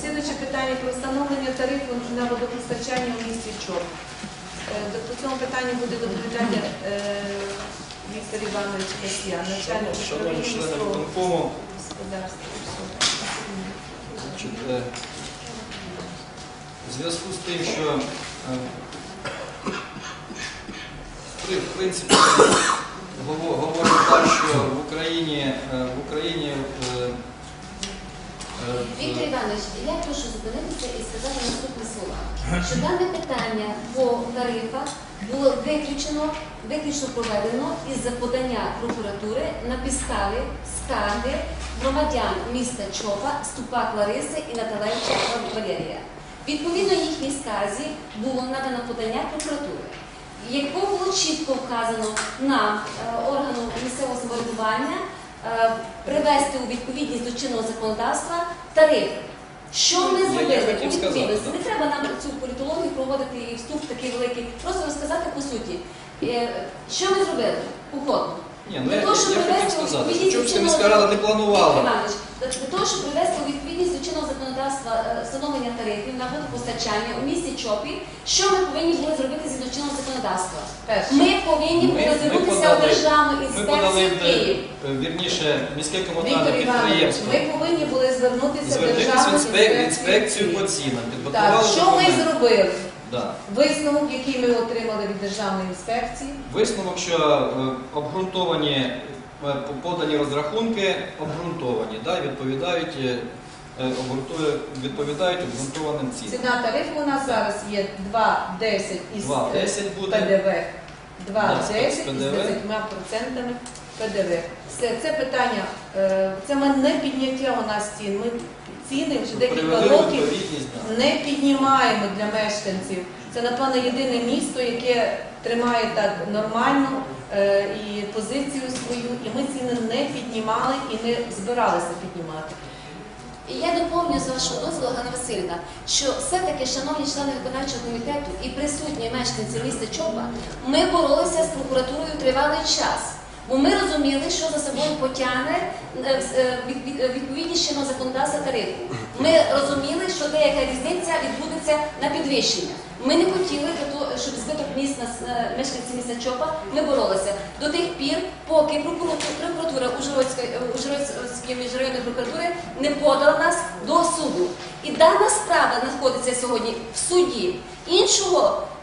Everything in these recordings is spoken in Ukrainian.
Слідуюче питання про встановлення тарифу на водопостачання у місті Чоп. Е, По цьому питанню буде доповідати е, Віктор Іванович Касьян, начальник міського господарства. е, в зв'язку з тим, що в принципі гово- говоримо так, що в Україні в Україні Віктор Іванович, я прошу зупинитися і сказати наступні слова. Що дане питання по тарифах було виключено, виключно проведено із-за подання прокуратури на підставі скарги громадян міста Чопа, Ступак Лариси і Наталевича Валерія. Відповідно їхній сказі було надано подання прокуратури, яку було чітко вказано нам, е, органу місцевого самоврядування, е, привести у відповідність до чинного законодавства тарифи. Що ми зробили у відповідності? Не треба нам цю політологію проводити і вступ такий великий. Просто розказати по суті. Е, Що ми зробили? Угодно. Ні, ну, Для я, того, я щоб хотів привести у сказати, відповідність Чопська чинного міська рада не Віктор планувала. Іванович, для того, щоб привести у відповідність до чинного законодавства е, встановлення тарифів на водопостачання у місті Чопі, що ми повинні були зробити згідно чинного законодавства? Ми повинні були ми звернутися подали- у державну Ми подали інспекцію Київ. е, вірніше міське комунальне Віктор Іванович, підприємство. ми повинні були звернутися в в державну інспек- інспекцію. інспекцію по цінам. Так, Підготували що ми документи. зробили? Да. Висновок, який ми отримали від державної інспекції. Висновок, що е, обґрунтовані е, подані розрахунки обґрунтовані, да, відповідають, е, е, обґрунтує- відповідають обґрунтованим цінам. Ціна тарифу у нас зараз є 2,10 із 2,10 е, буде. ПДВ. 2,10 із з ПДВ. 10% ПДВ. Все, це питання, е, це ми не підняття у нас цін. Ми ціни вже декілька років не піднімаємо для мешканців. Це, напевно, єдине місто, яке тримає так нормально е, і позицію свою, і ми ціни не піднімали і не збиралися піднімати. І я доповню з вашого дозволу, Ганна Васильівна, що все-таки, шановні члени виконавчого комітету і присутні мешканці міста Чопа, ми боролися з прокуратурою тривалий час. Бо ми розуміли, що за собою потягне е, е, від- відповідність чинного законодавства тарифу. Ми розуміли, що деяка різниця відбудеться на підвищення. Ми не хотіли, щоб збиток міст е, мешканці міста Чопа, ми боролися до тих пір, поки прокуратура, Ужгородської е, міжрайонної прокуратури не подала нас до суду. І дана справа знаходиться сьогодні в суді. Іншого е,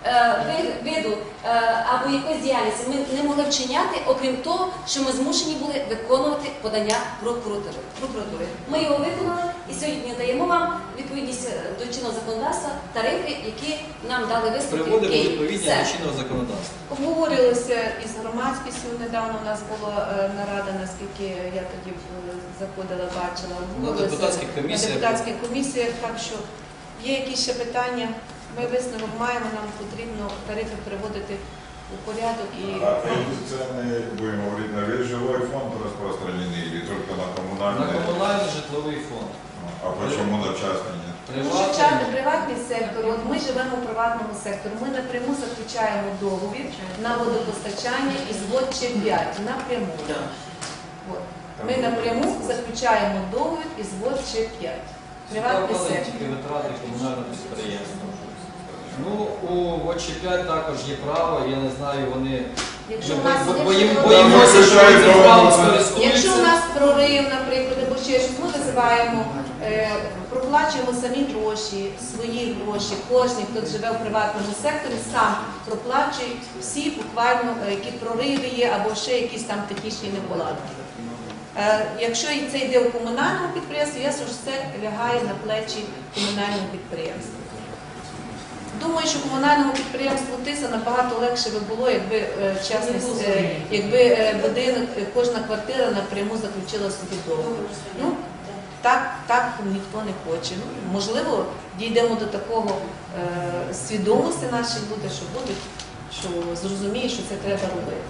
виду е, або якоїсь діяльності ми не могли вчиняти, окрім того, що ми змушені були виконувати подання прокуратури. Ми його виконали і сьогодні даємо вам відповідність е, до чинного законодавства тарифи, які нам дали висновки. Приводимо відповідність до чинного законодавства. Обговорювалося із громадськістю. Недавно у нас була е, нарада, наскільки я тоді е, заходила, бачила. Обговорювалося депутатських комісіях. На депутатських комісіях, так що є якісь ще питання. Ми висновок маємо, нам потрібно тарифи приводити у порядок і А кондиционные, будем говорить, на весь жилой фонд распространены или только на На коммунальный? комунальний житловий фонд. А почему на частный нет? Тому що ча- Приватний. приватний сектор, от ми живемо в приватному секторі, ми напряму заключаємо договір на водопостачання із ВОД 5 напряму. От. Ми напряму заключаємо договір із ВОД 5 Приватний Сюди сектор. тільки витрати комунального підприємства. Ну, у ВОЧ 5 також є право, я не знаю, вони Якщо ми у нас бо- є боїм- прорив- боїмося, що вони цим правом Якщо у скористуються. нас прорив, наприклад, або ще щось, ми визиваємо, е, проплачуємо самі гроші, свої гроші. Кожен, хто живе в приватному секторі, сам проплачує всі буквально, е, які прориви є, або ще якісь там технічні неполадки. Е, Якщо і це йде у комунальному підприємстві, ясно, що це лягає на плечі комунального підприємства. Думаю, що комунальному підприємству Тиса набагато легше би було, якби е, чесність, е, якби е, будинок, кожна квартира напряму заключила собі договір. Ну так, так ніхто не хоче. Ну, можливо, дійдемо до такого е, свідомості наші люди, що будуть, що зрозуміють, що це треба робити.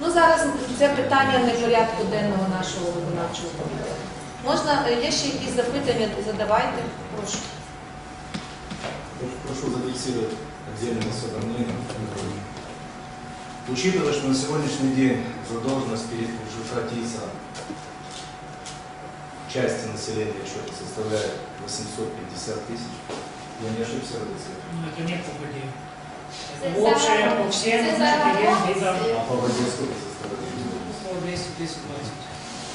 Ну зараз це питання не порядку денного нашого виконавчого комітету. Можна, є ще якісь запитання, задавайте, прошу. Прошу зафиксировать отдельно особое мнение. Учитывая, что на сегодняшний день задолженность перед ЖК ТИСа части населения что-то составляет 850 тысяч. Я не ошибся в этой цифре. Ну, это не по воде. Это общее по всем видам. А по воде сколько составляет? Ну, 200-220.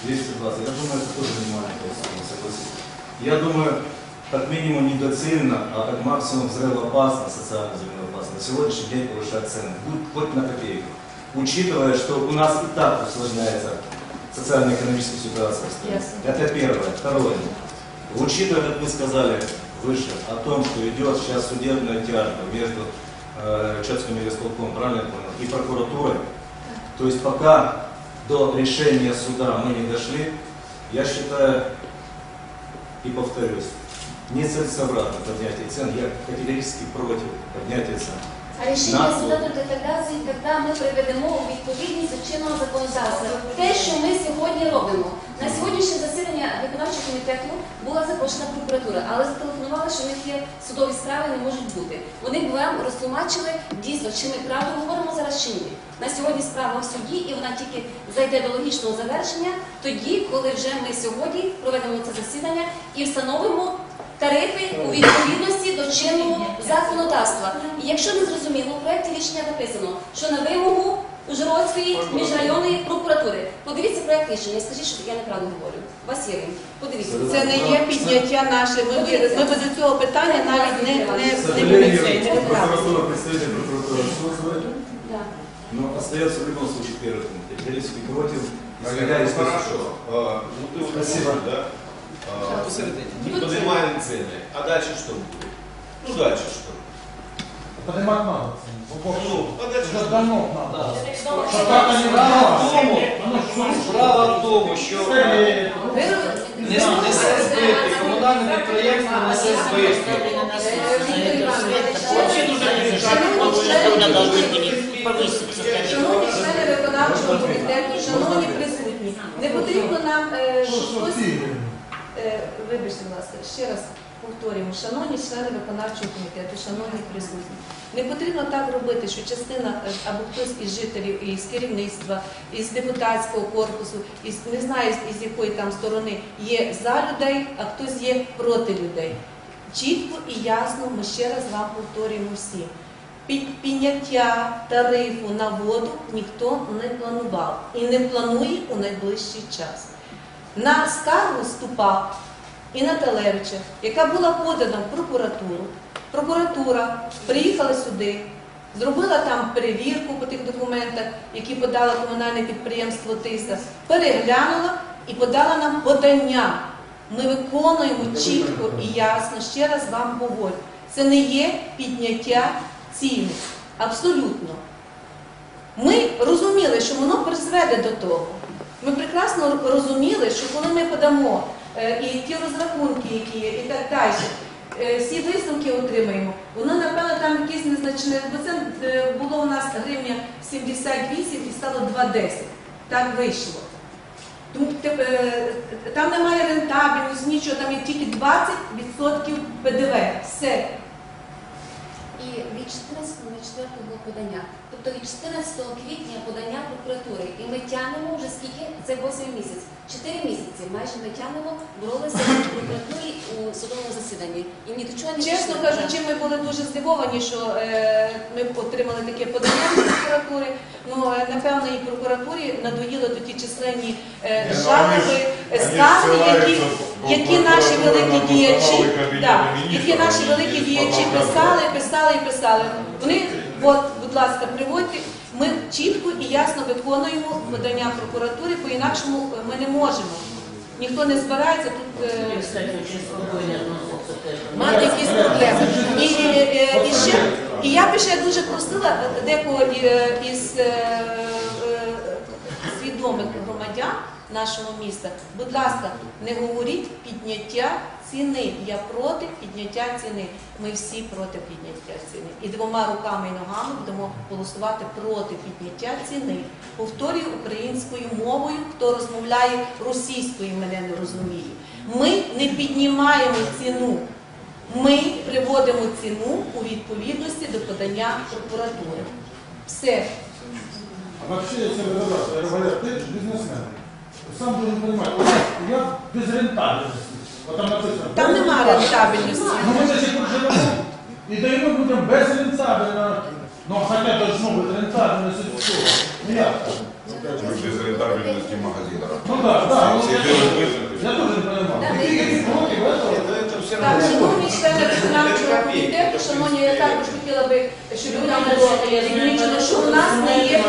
220. Я думаю, это тоже не маленькая сумма, согласитесь. Я думаю, как минимум недоцельно, а как максимум взрывоопасно, социально взрывоопасно. На сегодняшний день повышать цены. Будь хоть на копейку. Учитывая, что у нас и так усложняется социально-экономическая ситуация. Ясно. Это первое. Второе. Учитывая, как вы сказали выше, о том, что идет сейчас судебная тяжба между э, Чатским горисполком, правильно я понял, и прокуратурой, то есть пока до решения суда мы не дошли, я считаю и повторюсь, нецелесообразно поднятие цен, я категорически против поднятия цен. А рішення суду буде тоді, коли ми приведемо у відповідність до чинного законодавства. Те, що ми сьогодні робимо. На сьогоднішнє засідання виконавчого комітету була запрошена прокуратура, але зателефонували, що в них є судові справи, не можуть бути. Вони б вам розтлумачили дійсно, чи ми правду говоримо зараз чи ні. На сьогодні справа в суді, і вона тільки зайде до логічного завершення тоді, коли вже ми сьогодні проведемо це засідання і встановимо тарифи у відповідності до чинного законодавства. І якщо не зрозуміло, у проєкті рішення написано, що на вимогу Ужгородської міжрайонної прокуратури. Подивіться проєкт рішення, скажіть, що я неправду говорю. Василій, подивіться. Це не є підняття наше. Ми, ми до цього питання навіть не, К не, не сожалению, не розглянули. прокуратура, представитель прокуратуры отсутствует, Да. но остается в любом случае первый пункт. Категорически против, исходя Понятно, из того, хорошо. что- А, Ну ты вот Спасибо. говоришь, да? А, Посередині. Не поднимаем цены. А дальше что будет? Ну дальше что? Поднимать надо. Ну, а дальше что? давно надо. Что так они Справа в тому, Ну справа в тому, що не несе збитки, комунальне підприємство несе збитки. Шановні члени виконавчого комітету, шановні присутні, не потрібно нам е, Что, вибачте, будь ще раз повторюємо, шановні члени виконавчого комітету, шановні присутні, не потрібно так робити, що частина е, або хтось із жителів, із керівництва, із депутатського корпусу, із не знаю із якої там сторони є за людей, а хтось є проти людей. Чітко і ясно ми ще раз вам повторюємо. Під- Підняття тарифу на воду ніхто не планував і не планує у найближчий час. На скаргу Ступак і Наталевича, яка була подана в прокуратуру, прокуратура приїхала сюди, зробила там перевірку по тих документах, які подало комунальне підприємство ТИСА, переглянула і подала нам подання. Ми виконуємо чітко і ясно, ще раз вам говорю, це не є підняття ціни. Абсолютно. Ми розуміли, що воно призведе до того. Ми прекрасно розуміли, що коли ми подамо е, і ті розрахунки, які є, і так далі, е, всі висновки отримаємо, воно, напевно, там якесь незначне, бо це е, було у нас гривня 78 і стало 2,10. Так вийшло. Там немає рентабельності, нічого, там є тільки 20% ПДВ. Все. І від 14.04 подання. Тобто від 14 квітня подання прокуратури. І ми тягнемо вже скільки? Це 8 місяць. 4 місяці майже ми тягнемо, боролися в прокуратурі у судовому засіданні. І ні до чого не Чесно пішли. кажучи, ми були дуже здивовані, що е, ми отримали таке подання від прокуратури. Ну, е, напевно, і прокуратурі надоїли до ті численні е, ну, жалоби, скарги, які, які наші великі діячі, да, які наші великі діячі писали, писали і писали. Вони, от, будь ласка, приводьте. Ми чітко і ясно виконуємо подання прокуратури, по-інакшому е, ми не можемо. Ніхто не збирається тут. е, мати якісь проблеми. І, і, і, і ще, і я би ще дуже просила декого е, із е, е, свідомих громадян нашого міста, будь ласка, не говоріть підняття ціни. Я проти підняття ціни. Ми всі проти підняття ціни. І двома руками і ногами будемо голосувати проти підняття ціни. Повторюю українською мовою, хто розмовляє російською, мене не розуміє. Ми не піднімаємо ціну. Ми приводимо ціну у відповідності до подання прокуратури. Все. А вообще, если разобраться, я говорю, ты же бизнесмен. сам должен понимать, у нас я без рентабельности. Вот там написано. Там без нема рентабельності. Ну ми до сих пор живемо і даємо людям безрентабельно. Ну, хотя должно бути рентабельность і все. Ну як так? Опять же, без рентабельности магазина. Ну так, так. Все делают выжатые. Я тоже не понимаю. Да, Какие какие против этого? Нет, ну это все Так, равно. шановні члени виконавчого комітету, шановні, я також хотіла би, щоб людям було відмічено, що у нас не є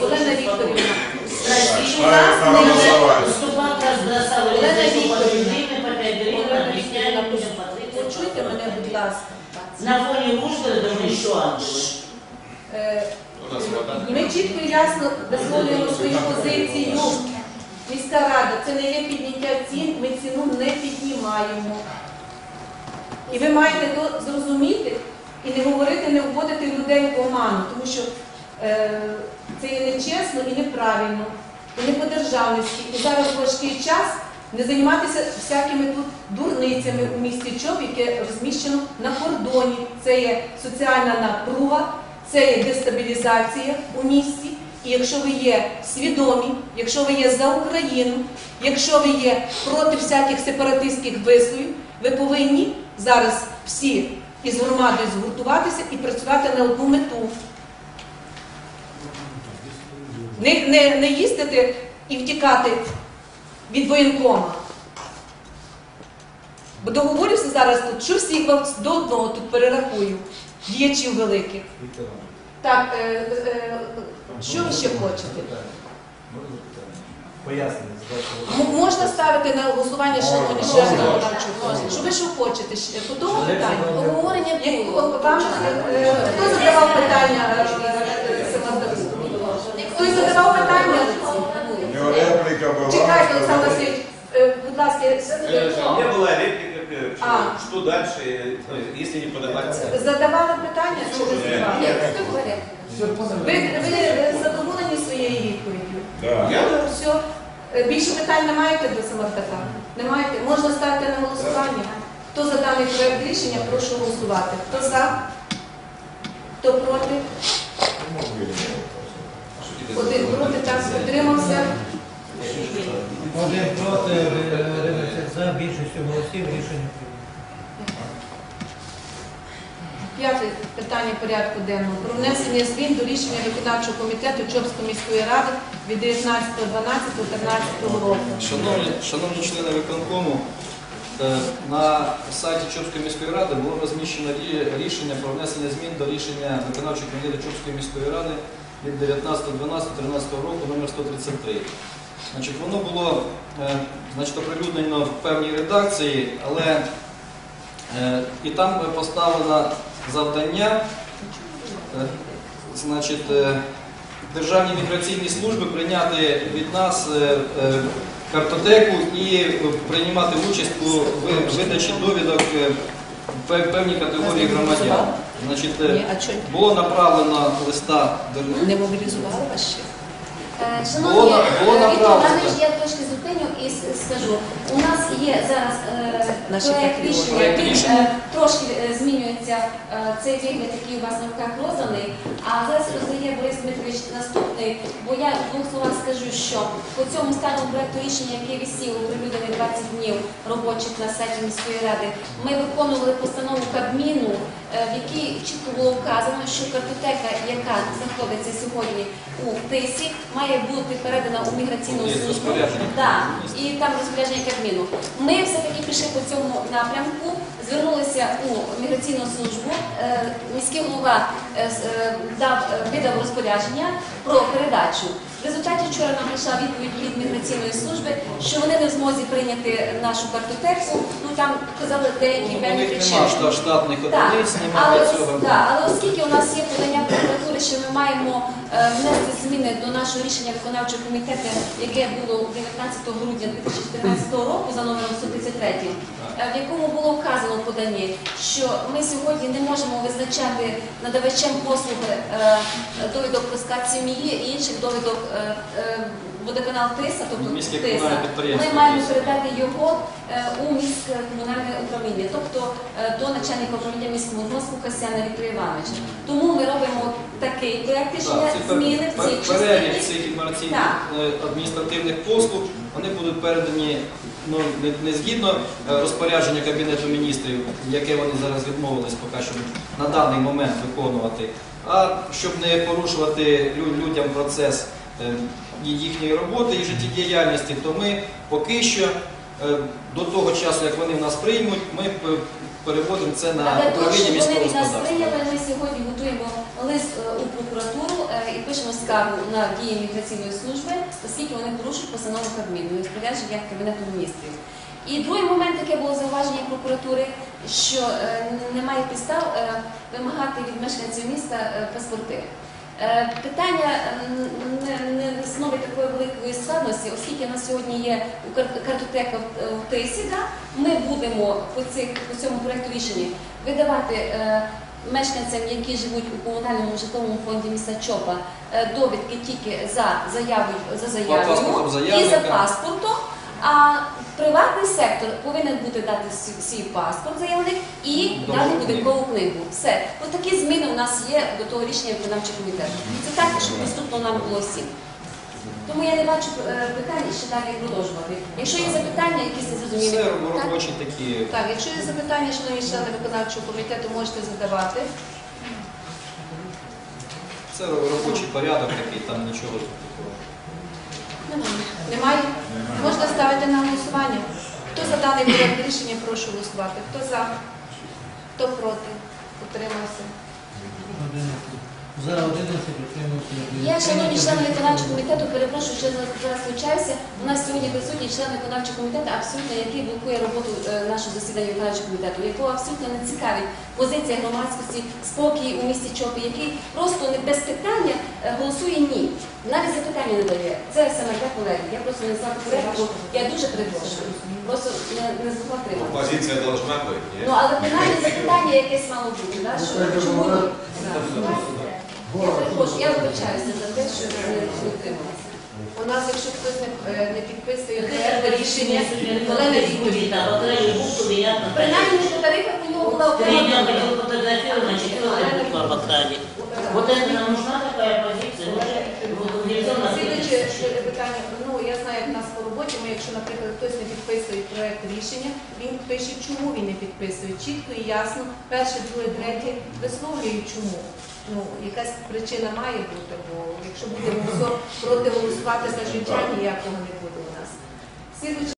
Олена Вікторівна. Що у нас на не є голосование. Олена Вікторівна. Олена Вікторівна, почуйте мене, будь ласка. На фоне Ужгорода мы еще ангелы. Е, Ми чітко і ясно висловлюємо свою позицію. Міська рада, це не є підняття цін, ми ціну не піднімаємо. І ви маєте то зрозуміти і не говорити, не вводити людей в оману, тому що це є нечесно і неправильно, і не по-державницьки. І зараз важкий час не займатися всякими тут дурницями у місті ЧОП, яке розміщено на кордоні. Це є соціальна напруга, це є дестабілізація у місті. І якщо ви є свідомі, якщо ви є за Україну, якщо ви є проти всяких сепаратистських висловів, ви повинні зараз всі із громадою згуртуватися і працювати на одну мету. Не, не, не їздити і втікати від воєнкома. Бо договорюся зараз тут, що всіх вам до одного тут перерахую, діячів великих. Так, е, е, що ви ще хочете? Пояснення. М- можна ставити на голосування шановні члени виконавчого? Що ви що хочете? Ще По тому питанню? Обговорення Як- було. Вам е, е, хто задавав питання е, задавав питання? У него реплика была. Чекайте, что- Олександр Васильович, е, будь ласка, Э, е, У меня была реплика, э, что, А. что дальше, э, если не подавать цены. задавали питання чи не задавали? Ні, все в порядку. Все поняли. Ви, ви е, задоволені своєю відповіддю? Да. Я Все. Е, Більше питань не маєте до Самартака? Не маєте? Можна ставити на голосування. Хто за даний проект рішення, прошу голосувати. Хто за? Хто проти? Один проти, так, утримався. Один проти, е, за більшістю голосів рішення. П'яте питання порядку денного. Про внесення змін до рішення виконавчого комітету Чопської міської ради від 19.12.13 року. Шановні, шановні члени виконкому, е, на сайті Чопської міської ради було розміщено рішення про внесення змін до рішення виконавчого комітету Чопської міської ради від 19.12.13 року номер 133. Значить, воно було е, значить, оприлюднено в певній редакції, але е, і там поставлено завдання е, значить, Державній міграційній службі прийняти від нас картотеку і приймати участь у видачі довідок пев- певній категорії громадян. Значить, е, а чого було направлено листа не мобілізували вас ще? Е, Було Шановні, на- було е, я трошки зупиню і скажу. У нас є зараз е, Наші рішення, трошки е, змінюється е, цей вигляд, який у вас на руках розданий. А зараз роздає Борис Дмитрович наступний, бо я в двох словах скажу, що по цьому старому проекту рішення, який висів оприлюднений 20 днів робочих на сайті міської ради, ми виконували постанову Кабміну, в якій чітко було вказано, що картотека, яка знаходиться сьогодні у ТИСі, має бути передана у міграційну службу. Да, і там розпорядження Кабміну. Ми все-таки пішли по цьому напрямку, звернулися у міграційну службу. Е, Міський голова е, е, дав, е, видав розпорядження про передачу. В результаті вчора нам прийшла відповідь від міграційної служби, що вони не в змозі прийняти нашу картотеку. Ну там казали деякі Ну, у певні них причини. немає шта- штатних Так, одиниць, але, немає ос- цього. да, але оскільки у нас є подання прокуратури, що ми маємо внести зміни до нашого рішення виконавчого комітету, яке було 19 грудня 2014 року за номером 133, е, в якому було вказано в поданні, що ми сьогодні не можемо визначати надавачем послуги е, довідок про скат сім'ї і інших довідок е, е, водоканал ТИСа, тобто Міське ТИСа. комунальне підприємство Ми маємо передати його е, у міське комунальне управління, тобто е, до начальника управління міського розвитку Касяна Віктора Івановича. Тому ми робимо такий проект рішення Так, це пер- зміни в пер- цій перелік частині. цих інформаційних Так. е, адміністративних послуг, вони будуть передані ну, не, не згідно е, розпорядження Кабінету міністрів, яке вони зараз відмовились поки що на даний момент виконувати, а щоб не порушувати лю- людям процес е, їхньої роботи і життєдіяльності, то ми поки що е, до того часу, як вони в нас приймуть, ми переводимо це на А для того, управління міського вони від нас господарства. прийняли, ми сьогодні готуємо лист е, у прокуратуру е, і пишемо скаргу на дії міграційної служби, оскільки вони порушують постанову Кабміну і розпорядження Кабінету міністрів. І другий момент, яке було зауваження прокуратури, що е, немає підстав е, вимагати від мешканців міста е, паспорти. Е, Питання не, становить такої великої складності, оскільки на сьогодні є картотека в, е, в ТИСі, да? ми будемо по, цих, по цьому проекту рішення видавати е, мешканцям, які живуть у комунальному житловому фонді міста Чопа, е, довідки тільки за заявою за заявою і за паспортом. А приватний сектор повинен бути дати свій- паспорт заявник і дати будинкову книгу. Все. Ось такі зміни у нас є до того рішення виконавчого комітету. Це так, щоб доступно нам було всім. Тому я не бачу е, питань ще далі продовжувати. Якщо є запитання, якісь незрозумілі, робочі такі. Так, якщо є запитання, шановні члени виконавчого комітету, можете задавати. Це робочий порядок такий, там нічого. Немає. Немає? Можна ставити на голосування. Хто за даний проект рішення, прошу голосувати. Хто за? Хто проти? Утримався. За 11 утримався. Я, шановні члени виконавчого комітету, перепрошую, що зараз включаюся. У нас сьогодні присутній член виконавчого комітету, абсолютно який блокує роботу е, нашого засідання виконавчого комітету, якого абсолютно не цікавить позиція громадськості, спокій у місті Чопі, який просто не без питання е, голосує ні. Навіть запитання не дає. Це саме для колеги. Я просто не знаю порядку. Я дуже перепрошую. Просто не, не змогла тримати. Позиция должна нет? Ну, але принаймні запитання якесь мало бути, да? що чому ні? Да. Я перепрошую, я вибачаюся за те, що не не утрималася. У нас, якщо хтось не, е, не підписує проект рішення, але не По краю. Принаймні по тарифах у нього була окрема. Вот это нам нужна такая позиция. Вот нельзя на Слідуюче ще питання. Ну я знаю, як в нас по роботі. Ми, якщо, наприклад, хтось не підписує проєкт рішення, він пише, чому він не підписує. Чітко і ясно. Перше, друге, третє висловлює чому. Ну, якась причина має бути, бо якщо будемо все проти голосувати за життя, ніякого не буде у нас.